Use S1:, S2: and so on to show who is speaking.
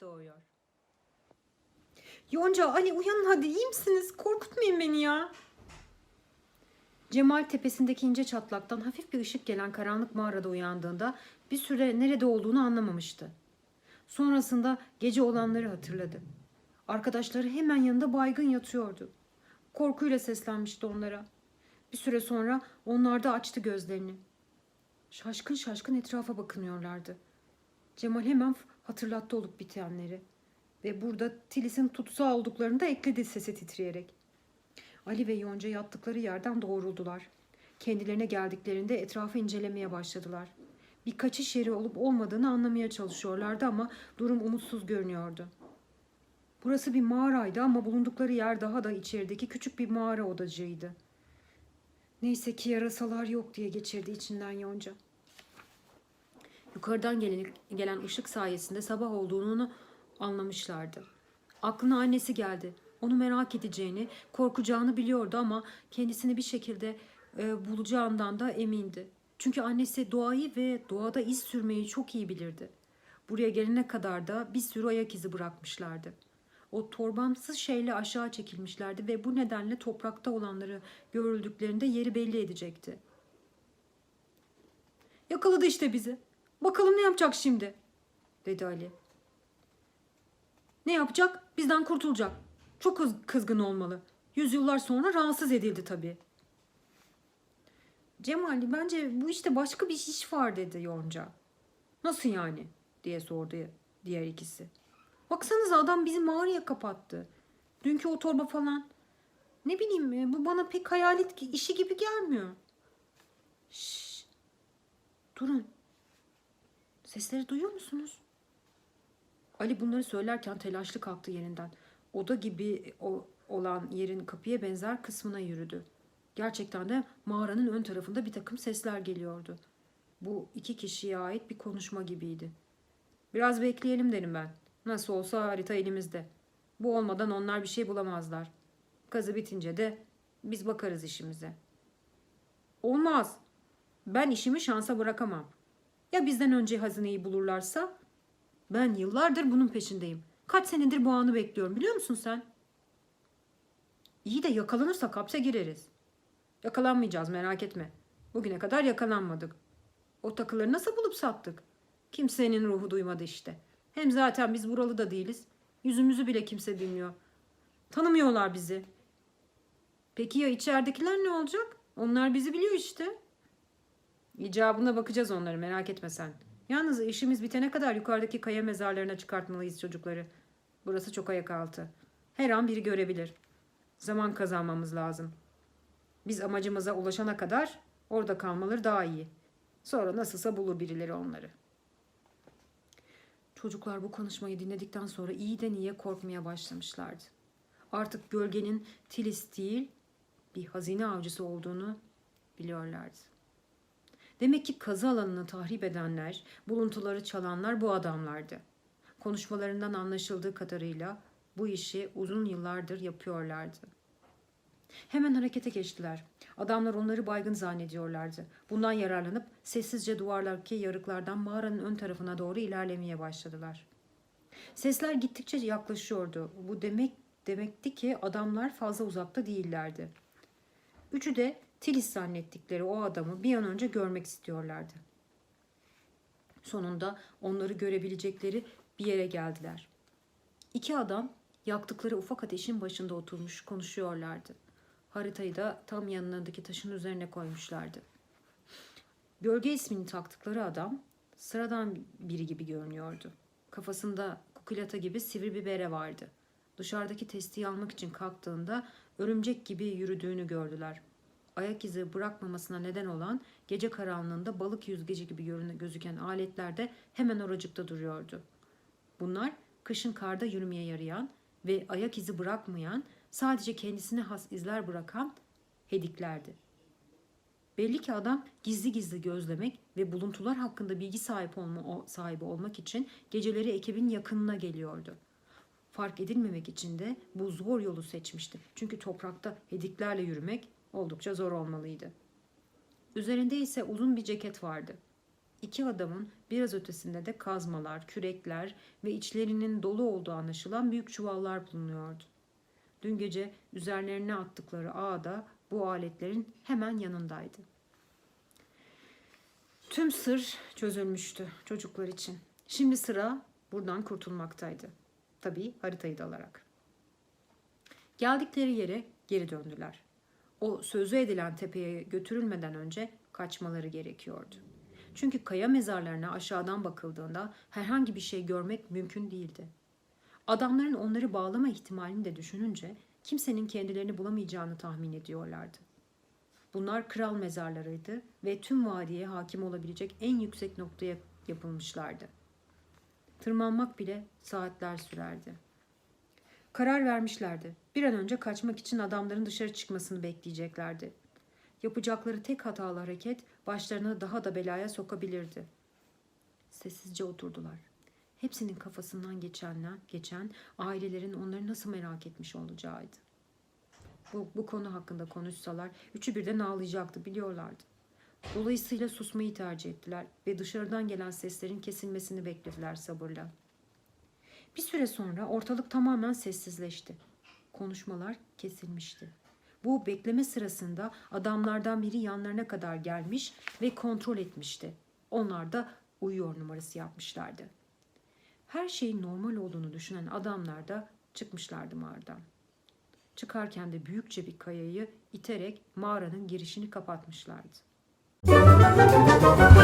S1: doğuyor. Yonca, Ali uyanın hadi iyi misiniz? Korkutmayın beni ya. Cemal tepesindeki ince çatlaktan hafif bir ışık gelen karanlık mağarada uyandığında bir süre nerede olduğunu anlamamıştı. Sonrasında gece olanları hatırladı. Arkadaşları hemen yanında baygın yatıyordu. Korkuyla seslenmişti onlara. Bir süre sonra onlar da açtı gözlerini. Şaşkın şaşkın etrafa bakınıyorlardı. Cemal hemen hatırlattı olup bitenleri. Ve burada Tilis'in tutsağı olduklarını da ekledi sesi titreyerek. Ali ve Yonca yattıkları yerden doğruldular. Kendilerine geldiklerinde etrafı incelemeye başladılar. Bir kaçış yeri olup olmadığını anlamaya çalışıyorlardı ama durum umutsuz görünüyordu. Burası bir mağaraydı ama bulundukları yer daha da içerideki küçük bir mağara odacığıydı. Neyse ki yarasalar yok diye geçirdi içinden Yonca. Yukarıdan gelen, gelen ışık sayesinde sabah olduğunu anlamışlardı. Aklına annesi geldi. Onu merak edeceğini, korkacağını biliyordu ama kendisini bir şekilde e, bulacağından da emindi. Çünkü annesi doğayı ve doğada iz sürmeyi çok iyi bilirdi. Buraya gelene kadar da bir sürü ayak izi bırakmışlardı. O torbamsız şeyle aşağı çekilmişlerdi ve bu nedenle toprakta olanları görüldüklerinde yeri belli edecekti. Yakaladı işte bizi. Bakalım ne yapacak şimdi? dedi Ali. Ne yapacak? Bizden kurtulacak. Çok kız- kızgın olmalı. Yüzyıllar sonra rahatsız edildi tabii. Cemali bence bu işte başka bir iş var dedi Yonca. Nasıl yani? diye sordu diğer ikisi. Baksanıza adam bizi mağaraya kapattı. Dünkü o torba falan. Ne bileyim bu bana pek hayalet işi gibi gelmiyor. Şşş. Durun. Sesleri duyuyor musunuz? Ali bunları söylerken telaşlı kalktı yerinden. Oda gibi o, olan yerin kapıya benzer kısmına yürüdü. Gerçekten de mağaranın ön tarafında bir takım sesler geliyordu. Bu iki kişiye ait bir konuşma gibiydi. Biraz bekleyelim derim ben. Nasıl olsa harita elimizde. Bu olmadan onlar bir şey bulamazlar. Kazı bitince de biz bakarız işimize. Olmaz. Ben işimi şansa bırakamam. Ya bizden önce hazineyi bulurlarsa? Ben yıllardır bunun peşindeyim. Kaç senedir bu anı bekliyorum biliyor musun sen? İyi de yakalanırsak hapse gireriz. Yakalanmayacağız merak etme. Bugüne kadar yakalanmadık. O takıları nasıl bulup sattık? Kimsenin ruhu duymadı işte. Hem zaten biz buralı da değiliz. Yüzümüzü bile kimse bilmiyor. Tanımıyorlar bizi. Peki ya içeridekiler ne olacak? Onlar bizi biliyor işte. İcabına bakacağız onları merak etme sen. Yalnız işimiz bitene kadar yukarıdaki kaya mezarlarına çıkartmalıyız çocukları. Burası çok ayak altı. Her an biri görebilir. Zaman kazanmamız lazım. Biz amacımıza ulaşana kadar orada kalmaları daha iyi. Sonra nasılsa bulur birileri onları. Çocuklar bu konuşmayı dinledikten sonra iyiden iyiye korkmaya başlamışlardı. Artık gölgenin Tilis değil bir hazine avcısı olduğunu biliyorlardı. Demek ki kazı alanını tahrip edenler, buluntuları çalanlar bu adamlardı. Konuşmalarından anlaşıldığı kadarıyla bu işi uzun yıllardır yapıyorlardı. Hemen harekete geçtiler. Adamlar onları baygın zannediyorlardı. Bundan yararlanıp sessizce duvarlardaki yarıklardan mağaranın ön tarafına doğru ilerlemeye başladılar. Sesler gittikçe yaklaşıyordu. Bu demek demekti ki adamlar fazla uzakta değillerdi. Üçü de Tilis zannettikleri o adamı bir an önce görmek istiyorlardı. Sonunda onları görebilecekleri bir yere geldiler. İki adam yaktıkları ufak ateşin başında oturmuş konuşuyorlardı. Haritayı da tam yanlarındaki taşın üzerine koymuşlardı. Gölge ismini taktıkları adam sıradan biri gibi görünüyordu. Kafasında kukulata gibi sivri bir bere vardı. Dışarıdaki testiyi almak için kalktığında örümcek gibi yürüdüğünü gördüler. Ayak izi bırakmamasına neden olan gece karanlığında balık yüzgeci gibi gözüken aletler de hemen oracıkta duruyordu. Bunlar kışın karda yürümeye yarayan ve ayak izi bırakmayan, sadece kendisine has izler bırakan hediklerdi. Belli ki adam gizli gizli gözlemek ve buluntular hakkında bilgi sahip olma, sahibi olmak için geceleri ekibin yakınına geliyordu. Fark edilmemek için de bu zor yolu seçmişti. Çünkü toprakta hediklerle yürümek oldukça zor olmalıydı. Üzerinde ise uzun bir ceket vardı. iki adamın biraz ötesinde de kazmalar, kürekler ve içlerinin dolu olduğu anlaşılan büyük çuvallar bulunuyordu. Dün gece üzerlerine attıkları ağ da bu aletlerin hemen yanındaydı. Tüm sır çözülmüştü çocuklar için. Şimdi sıra buradan kurtulmaktaydı. Tabii haritayı da alarak. Geldikleri yere geri döndüler. O sözü edilen tepeye götürülmeden önce kaçmaları gerekiyordu. Çünkü kaya mezarlarına aşağıdan bakıldığında herhangi bir şey görmek mümkün değildi. Adamların onları bağlama ihtimalini de düşününce kimsenin kendilerini bulamayacağını tahmin ediyorlardı. Bunlar kral mezarlarıydı ve tüm vadiye hakim olabilecek en yüksek noktaya yapılmışlardı. Tırmanmak bile saatler sürerdi. Karar vermişlerdi. Bir an önce kaçmak için adamların dışarı çıkmasını bekleyeceklerdi. Yapacakları tek hatalı hareket başlarını daha da belaya sokabilirdi. Sessizce oturdular. Hepsinin kafasından geçenler, geçen ailelerin onları nasıl merak etmiş olacağıydı. Bu, bu konu hakkında konuşsalar üçü birden ağlayacaktı biliyorlardı. Dolayısıyla susmayı tercih ettiler ve dışarıdan gelen seslerin kesilmesini beklediler sabırla. Bir süre sonra ortalık tamamen sessizleşti. Konuşmalar kesilmişti. Bu bekleme sırasında adamlardan biri yanlarına kadar gelmiş ve kontrol etmişti. Onlar da uyuyor numarası yapmışlardı. Her şeyin normal olduğunu düşünen adamlar da çıkmışlardı mağaradan. Çıkarken de büyükçe bir kayayı iterek mağaranın girişini kapatmışlardı. Thank you.